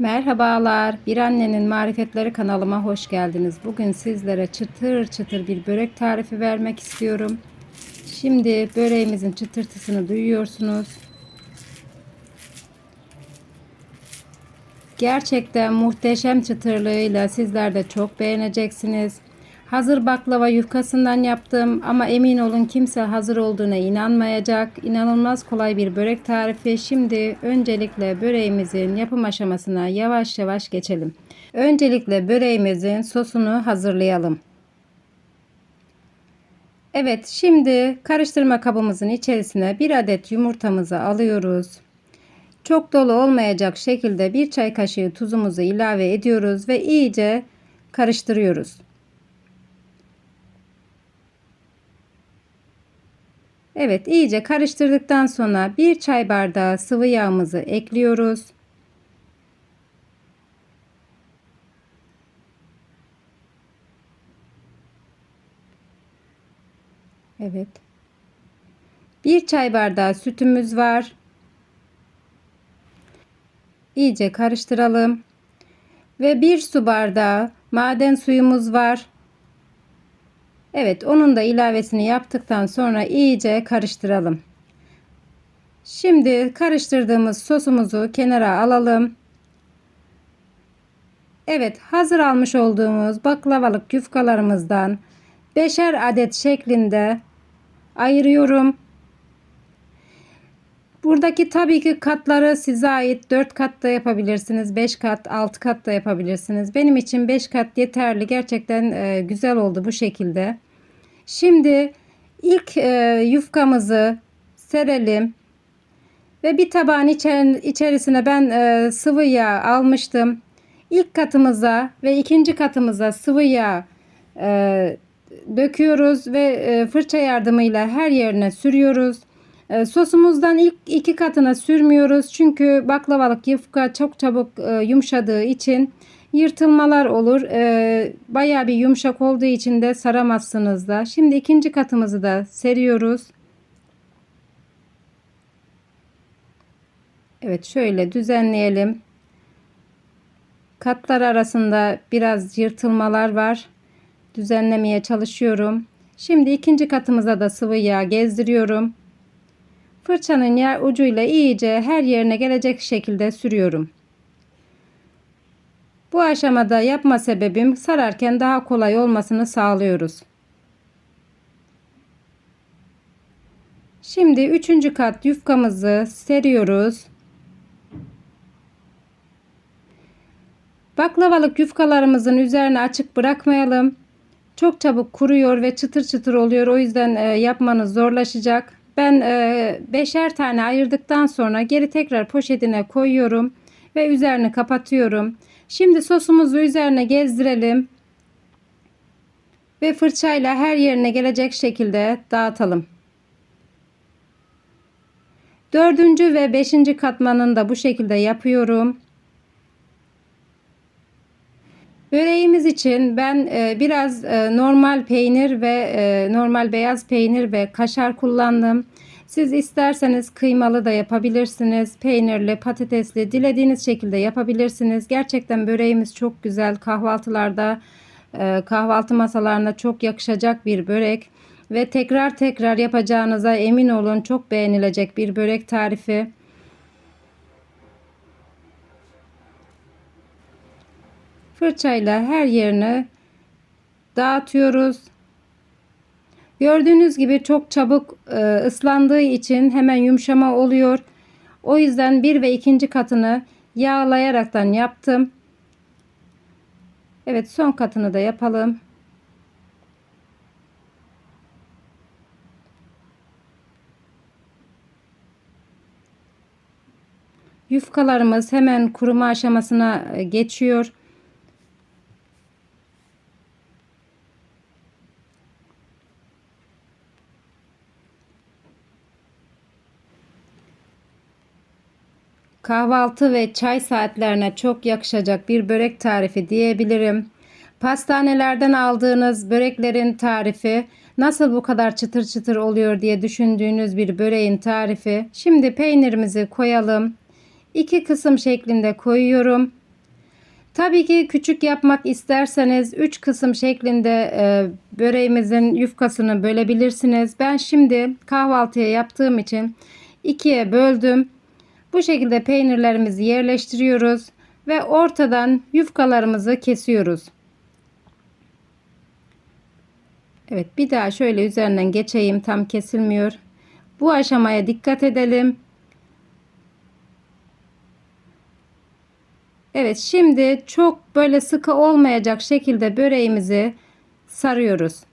Merhabalar, Bir Annenin Marifetleri kanalıma hoş geldiniz. Bugün sizlere çıtır çıtır bir börek tarifi vermek istiyorum. Şimdi böreğimizin çıtırtısını duyuyorsunuz. Gerçekten muhteşem çıtırlığıyla sizler de çok beğeneceksiniz. Hazır baklava yufkasından yaptım ama emin olun kimse hazır olduğuna inanmayacak. İnanılmaz kolay bir börek tarifi. Şimdi öncelikle böreğimizin yapım aşamasına yavaş yavaş geçelim. Öncelikle böreğimizin sosunu hazırlayalım. Evet şimdi karıştırma kabımızın içerisine bir adet yumurtamızı alıyoruz. Çok dolu olmayacak şekilde bir çay kaşığı tuzumuzu ilave ediyoruz ve iyice karıştırıyoruz. Evet iyice karıştırdıktan sonra bir çay bardağı sıvı yağımızı ekliyoruz. Evet. Bir çay bardağı sütümüz var. İyice karıştıralım. Ve bir su bardağı maden suyumuz var. Evet onun da ilavesini yaptıktan sonra iyice karıştıralım. Şimdi karıştırdığımız sosumuzu kenara alalım. Evet hazır almış olduğumuz baklavalık yufkalarımızdan beşer adet şeklinde ayırıyorum. Buradaki tabii ki katları size ait 4 kat da yapabilirsiniz. 5 kat 6 kat da yapabilirsiniz. Benim için 5 kat yeterli. Gerçekten e, güzel oldu bu şekilde. Şimdi ilk e, yufkamızı serelim. Ve bir tabağın içerisine ben e, sıvı yağ almıştım. İlk katımıza ve ikinci katımıza sıvı yağ e, döküyoruz ve e, fırça yardımıyla her yerine sürüyoruz. E, sosumuzdan ilk iki katına sürmüyoruz çünkü baklavalık yufka çok çabuk e, yumuşadığı için yırtılmalar olur. E, bayağı bir yumuşak olduğu için de saramazsınız da. Şimdi ikinci katımızı da seriyoruz. Evet şöyle düzenleyelim. Katlar arasında biraz yırtılmalar var. Düzenlemeye çalışıyorum. Şimdi ikinci katımıza da sıvı yağ gezdiriyorum. Fırçanın yer ucuyla iyice her yerine gelecek şekilde sürüyorum. Bu aşamada yapma sebebim sararken daha kolay olmasını sağlıyoruz. Şimdi üçüncü kat yufkamızı seriyoruz. Baklavalık yufkalarımızın üzerine açık bırakmayalım. Çok çabuk kuruyor ve çıtır çıtır oluyor. O yüzden e, yapmanız zorlaşacak. Ben e, beşer tane ayırdıktan sonra geri tekrar poşetine koyuyorum ve üzerini kapatıyorum. Şimdi sosumuzu üzerine gezdirelim ve fırçayla her yerine gelecek şekilde dağıtalım. Dördüncü ve beşinci katmanını da bu şekilde yapıyorum. Böreğimiz için ben e, biraz e, normal peynir ve e, normal beyaz peynir ve kaşar kullandım. Siz isterseniz kıymalı da yapabilirsiniz. Peynirli, patatesli dilediğiniz şekilde yapabilirsiniz. Gerçekten böreğimiz çok güzel. Kahvaltılarda, kahvaltı masalarına çok yakışacak bir börek. Ve tekrar tekrar yapacağınıza emin olun çok beğenilecek bir börek tarifi. Fırçayla her yerini dağıtıyoruz. Gördüğünüz gibi çok çabuk e, ıslandığı için hemen yumuşama oluyor. O yüzden bir ve ikinci katını yağlayaraktan yaptım. Evet son katını da yapalım. Yufkalarımız hemen kuruma aşamasına e, geçiyor. Kahvaltı ve çay saatlerine çok yakışacak bir börek tarifi diyebilirim. Pastanelerden aldığınız böreklerin tarifi nasıl bu kadar çıtır çıtır oluyor diye düşündüğünüz bir böreğin tarifi. Şimdi peynirimizi koyalım. İki kısım şeklinde koyuyorum. Tabii ki küçük yapmak isterseniz 3 kısım şeklinde e, böreğimizin yufkasını bölebilirsiniz. Ben şimdi kahvaltıya yaptığım için ikiye böldüm. Bu şekilde peynirlerimizi yerleştiriyoruz ve ortadan yufkalarımızı kesiyoruz. Evet bir daha şöyle üzerinden geçeyim tam kesilmiyor. Bu aşamaya dikkat edelim. Evet şimdi çok böyle sıkı olmayacak şekilde böreğimizi sarıyoruz.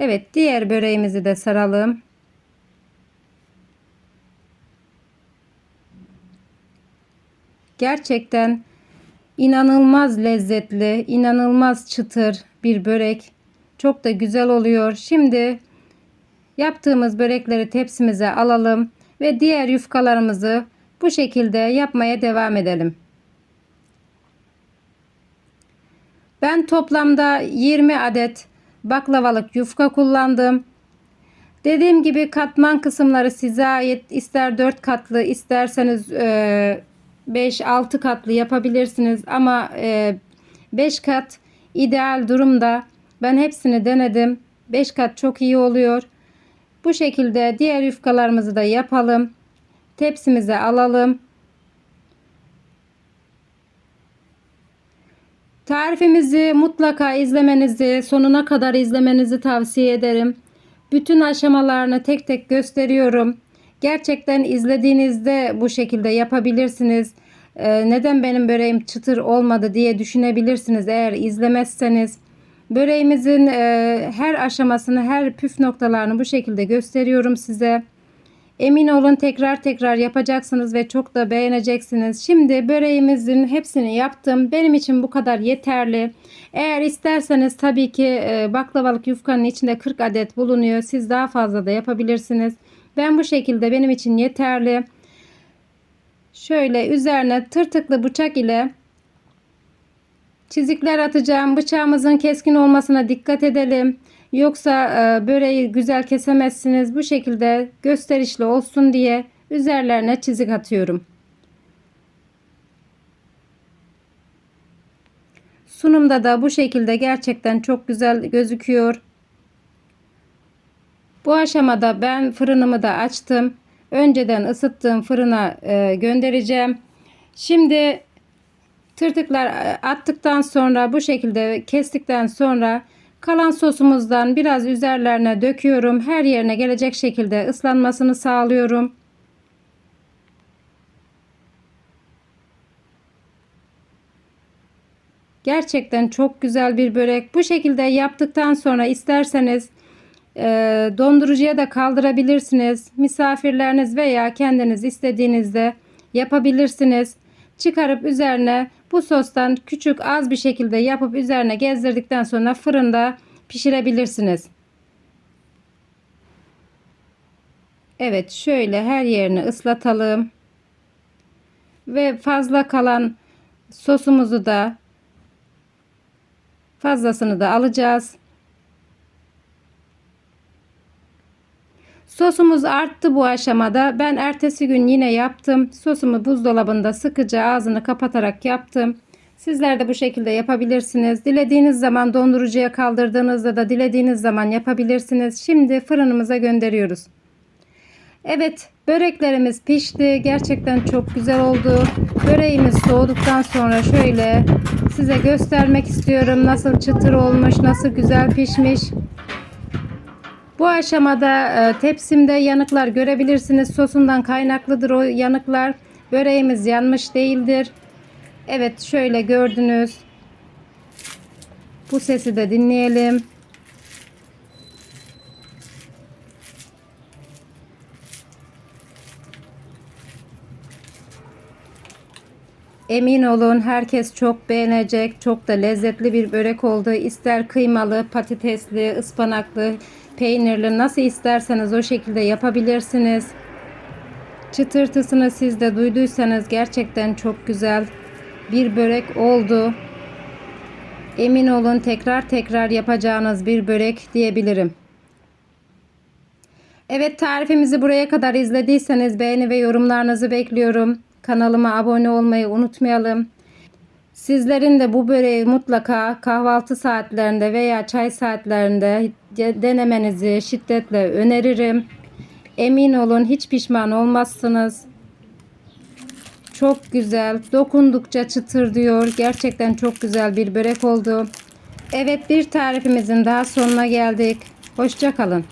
Evet diğer böreğimizi de saralım. Gerçekten inanılmaz lezzetli, inanılmaz çıtır bir börek. Çok da güzel oluyor. Şimdi yaptığımız börekleri tepsimize alalım ve diğer yufkalarımızı bu şekilde yapmaya devam edelim. Ben toplamda 20 adet baklavalık yufka kullandım. Dediğim gibi katman kısımları size ait. İster 4 katlı isterseniz 5-6 katlı yapabilirsiniz. Ama 5 kat ideal durumda. Ben hepsini denedim. 5 kat çok iyi oluyor. Bu şekilde diğer yufkalarımızı da yapalım. Tepsimize alalım. Tarifimizi mutlaka izlemenizi, sonuna kadar izlemenizi tavsiye ederim. Bütün aşamalarını tek tek gösteriyorum. Gerçekten izlediğinizde bu şekilde yapabilirsiniz. Ee, neden benim böreğim çıtır olmadı diye düşünebilirsiniz eğer izlemezseniz. Böreğimizin e, her aşamasını, her püf noktalarını bu şekilde gösteriyorum size. Emin olun tekrar tekrar yapacaksınız ve çok da beğeneceksiniz. Şimdi böreğimizin hepsini yaptım. Benim için bu kadar yeterli. Eğer isterseniz tabii ki e, baklavalık yufkanın içinde 40 adet bulunuyor. Siz daha fazla da yapabilirsiniz. Ben bu şekilde benim için yeterli. Şöyle üzerine tırtıklı bıçak ile çizikler atacağım. Bıçağımızın keskin olmasına dikkat edelim. Yoksa e, böreği güzel kesemezsiniz. Bu şekilde gösterişli olsun diye üzerlerine çizik atıyorum. Sunumda da bu şekilde gerçekten çok güzel gözüküyor. Bu aşamada ben fırınımı da açtım. Önceden ısıttığım fırına e, göndereceğim. Şimdi tırtıklar e, attıktan sonra bu şekilde kestikten sonra kalan sosumuzdan biraz üzerlerine döküyorum. Her yerine gelecek şekilde ıslanmasını sağlıyorum. Gerçekten çok güzel bir börek. Bu şekilde yaptıktan sonra isterseniz e, dondurucuya da kaldırabilirsiniz. Misafirleriniz veya kendiniz istediğinizde yapabilirsiniz. Çıkarıp üzerine bu sostan küçük az bir şekilde yapıp üzerine gezdirdikten sonra fırında pişirebilirsiniz. Evet şöyle her yerini ıslatalım. Ve fazla kalan sosumuzu da fazlasını da alacağız. Sosumuz arttı bu aşamada. Ben ertesi gün yine yaptım. Sosumu buzdolabında sıkıca ağzını kapatarak yaptım. Sizler de bu şekilde yapabilirsiniz. Dilediğiniz zaman dondurucuya kaldırdığınızda da dilediğiniz zaman yapabilirsiniz. Şimdi fırınımıza gönderiyoruz. Evet böreklerimiz pişti. Gerçekten çok güzel oldu. Böreğimiz soğuduktan sonra şöyle size göstermek istiyorum. Nasıl çıtır olmuş, nasıl güzel pişmiş. Bu aşamada e, tepsimde yanıklar görebilirsiniz. Sosundan kaynaklıdır o yanıklar. Böreğimiz yanmış değildir. Evet şöyle gördünüz. Bu sesi de dinleyelim. Emin olun herkes çok beğenecek. Çok da lezzetli bir börek oldu. İster kıymalı, patatesli, ıspanaklı, peynirli nasıl isterseniz o şekilde yapabilirsiniz. Çıtırtısını siz de duyduysanız gerçekten çok güzel bir börek oldu. Emin olun tekrar tekrar yapacağınız bir börek diyebilirim. Evet tarifimizi buraya kadar izlediyseniz beğeni ve yorumlarınızı bekliyorum. Kanalıma abone olmayı unutmayalım. Sizlerin de bu böreği mutlaka kahvaltı saatlerinde veya çay saatlerinde denemenizi şiddetle öneririm. Emin olun hiç pişman olmazsınız. Çok güzel. Dokundukça çıtır diyor. Gerçekten çok güzel bir börek oldu. Evet bir tarifimizin daha sonuna geldik. Hoşça kalın.